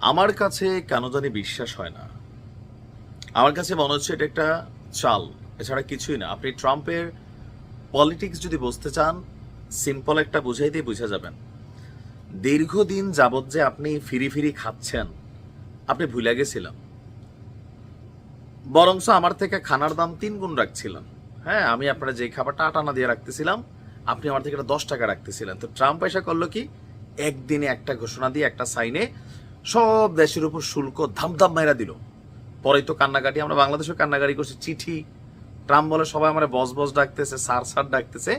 আমার কাছে কেন জানি বিশ্বাস হয় না। আমার কাছে মনে হচ্ছে এটা একটা চাল, এছাড়া কিছুই না। আপনি ট্রাম্পের পলিটিক্স যদি বুঝতে চান, সিম্পল একটা বুঝাই দিয়ে বুঝে যাবেন। দীর্ঘদিন যাবৎ যে আপনি ফিরি ফিরি খাচ্ছেন, আপনি ভুলে গেছিলাম বরংস আমার থেকে খানার দাম তিন গুণ রাখছিলেন। হ্যাঁ আমি আপনার যে খাবারটা আট আনা দিয়ে রাখতেছিলাম, আপনি আমার থেকে দশ টাকা রাখতেছিলেন। তো ট্রাম্প এসে করল কি, একদিনে একটা ঘোষণা দিয়ে একটা সাইনে সব দেশের উপর শুল্ক ধামধাম মাইরা দিল। পরে তো কান্নাকাটি, আমরা বাংলাদেশেও কান্নাকাটি করছি, চিঠি। ট্রাম্প বলে সবাই আমার বস বস ডাকতেছে সার সার ডাকতেছে।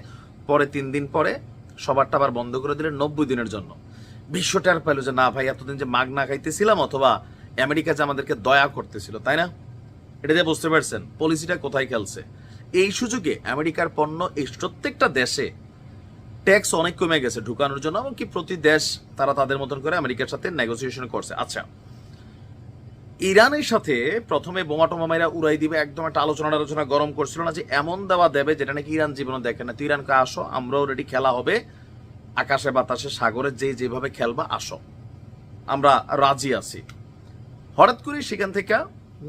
পরে তিন দিন পরে সবারটা আবার বন্ধ করে দিলেন নব্বই দিনের জন্য। বিশ্ব টের পেল যে, না ভাই, এতদিন যে মাগ না খাইতেছিলাম অথবা আমেরিকা যে আমাদেরকে দয়া করতেছিল, তাই না? এটা দিয়ে বুঝতে পারছেন, পলিসিটা কোথায় খেলছে। এই সুযোগে আমেরিকার পণ্য এই প্রত্যেকটা দেশে ট্যাক্স অনেক কমে গেছে ঢুকানোর জন্য, এমনকি প্রতি দেশ তারা তাদের মতন করে আমেরিকার সাথে নেগোসিয়েশন করছে। আচ্ছা ইরানের সাথে প্রথমে বোমা টোমা মাইরা উড়াই দিবে, একদম একটা আলোচনা আলোচনা গরম করছিল না যে এমন দেওয়া দেবে যেটা নাকি ইরান জীবনে দেখে না। তুই ইরানকে আসো, আমরাও রেডি খেলা হবে। আকাশে বাতাসে, সাগরে যে যেভাবে খেলবা, আসো। আমরা রাজি আছি। হঠাৎ করে সেখান থেকে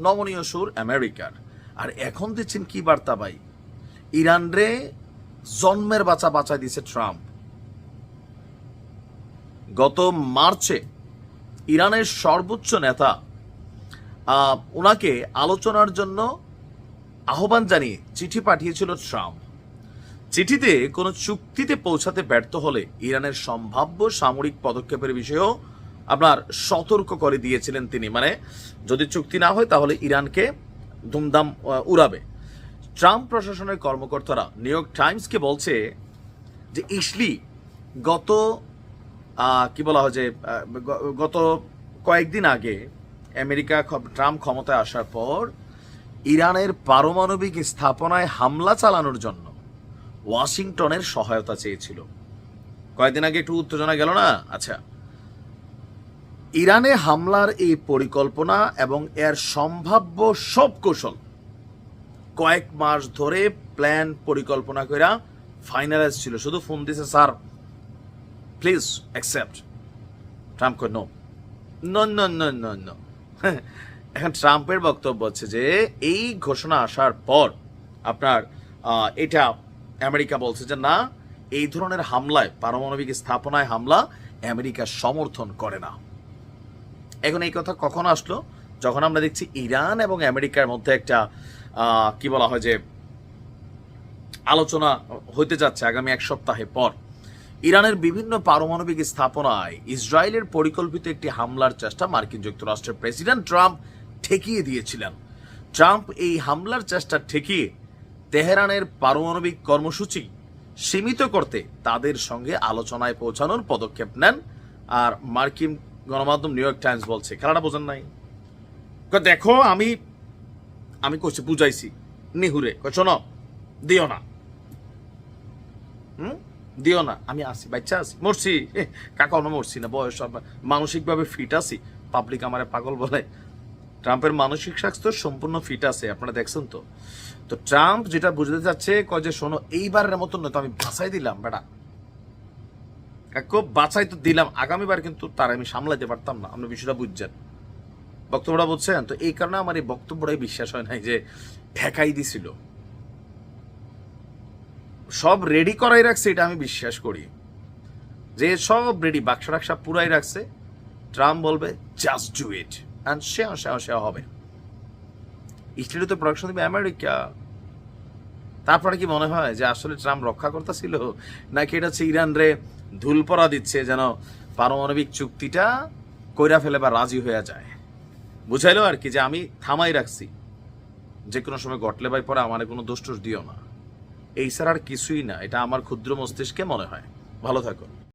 নমনীয় সুর আমেরিকার। আর এখন দিচ্ছেন কি বার্তা ভাই? ইরান রে জন্মের বাঁচা বাঁচাই দিছে ট্রাম্প। গত মার্চে ইরানের সর্বোচ্চ নেতা ওনাকে আলোচনার জন্য আহ্বান জানিয়ে চিঠি পাঠিয়েছিল ট্রাম্প। চিঠিতে কোনো চুক্তিতে পৌঁছাতে ব্যর্থ হলে ইরানের সম্ভাব্য সামরিক পদক্ষেপের বিষয়েও আপনার সতর্ক করে দিয়েছিলেন তিনি। মানে যদি চুক্তি না হয় তাহলে ইরানকে ধুমধাম উড়াবে। ট্রাম্প প্রশাসনের কর্মকর্তারা নিউ ইয়র্ক টাইমসকে বলছে যে ইসলি গত কি বলা হয় যে গত কয়েকদিন আগে আমেরিকা ট্রাম্প ক্ষমতায় আসার পর ইরানের পারমাণবিক স্থাপনায় হামলা চালানোর জন্য ওয়াশিংটনের সহায়তা চেয়েছিল। কয়েকদিন আগে একটু উত্তেজনা গেল না? আচ্ছা। ইরানে হামলার এই পরিকল্পনা এবং এর সম্ভাব্য সব কৌশল কয়েক মাস ধরে প্ল্যান পরিকল্পনা করে ফাইনালাইজ ছিল। শুধু ফোন দিছে, স্যার প্লিজ অ্যাকসেপ্ট ট্রাম্প কই no no no no no no এখন ট্রাম্পের বক্তব্য হচ্ছে যে, এই ঘোষণা আসার পর আপনার এটা আমেরিকা বলছে যে, না, এই ধরনের হামলায়, পারমাণবিক স্থাপনায় হামলা আমেরিকা সমর্থন করে না। এখন এই কথা কখন আসলো? যখন আমরা দেখছি ইরান এবং আমেরিকার মধ্যে একটা কি বলা হয় যে আলোচনা হইতে যাচ্ছে আগামী এক সপ্তাহে পর। ইরানের বিভিন্ন পারমাণবিক স্থাপনায় ইসরায়েলের পরিকল্পিত একটি হামলার চেষ্টা মার্কিন যুক্তরাষ্ট্রের প্রেসিডেন্ট ট্রাম্প ঠেকিয়ে দিয়েছিলেন। ট্রাম্প এই হামলার চেষ্টা ঠেকিয়ে তেহরানের পারমাণবিক কর্মসূচি সীমিত করতে তাদের সঙ্গে আলোচনায় পৌঁছানোর পদক্ষেপ নেন। আর মার্কিন গণমাধ্যম নিউ ইয়র্ক টাইমস বলছে, খেলাটা বোঝেন নাই। দেখো, আমি আমি কইছি বুঝাইছি। নিহুরে শোনো দিও না। হুম? দিও না আমি আসি বাচ্চা আছি মরছি? এ, কাকা অন্য মরছি না বয়স মানসিকভাবে ফিট আছি। পাবলিক আমারে পাগল বলে। ট্রাম্পের মানসিক স্বাস্থ্য সম্পূর্ণ ফিট আছে আপনারা দেখছেন তো। তো ট্রাম্প যেটা বুঝতে চাচ্ছে কয় যে শোনো এইবারের মতন নয় তো আমি বাঁচাই দিলাম বেটা। কাকু বাঁচাই তো দিলাম আগামীবার কিন্তু তার আমি সামলাইতে পারতাম না আপনি বিষয়টা বুঝছেন। বক্তব্যটা বুঝছেন? তো এই কারণে আমার এই বক্তব্যটাই বিশ্বাস হয় নাই যে ঠেকাই দিছিল। সব রেডি করাই রাখছে, এটা আমি বিশ্বাস করি। যে সব রেডি বাক্স রাক্সা পুরাই রাখছে। ট্রাম্প বলবে জাস্ট ডু ইট অ্যান্ড সে সে সে হবে। ইটালি তো প্রোডাকশন দিবে আমেরিকা। তারপরে কি মনে হয় যে আসলে ট্রাম্প রক্ষা করতেছিল নাকি এটা হচ্ছে ইরান রে ধুল পরা দিচ্ছে যেন পারমাণবিক চুক্তিটা কইরা ফেলে বা রাজি হয়ে যায়? বুঝাইলো আর কি যে আমি থামাই রাখছি। যে কোনো সময় গটলে ভাই পরে আমার কোনো দোষ দিও না। এই ছাড়া আর কিছুই না, এটা আমার ক্ষুদ্র মস্তিষ্কে মনে হয়। ভালো থাকো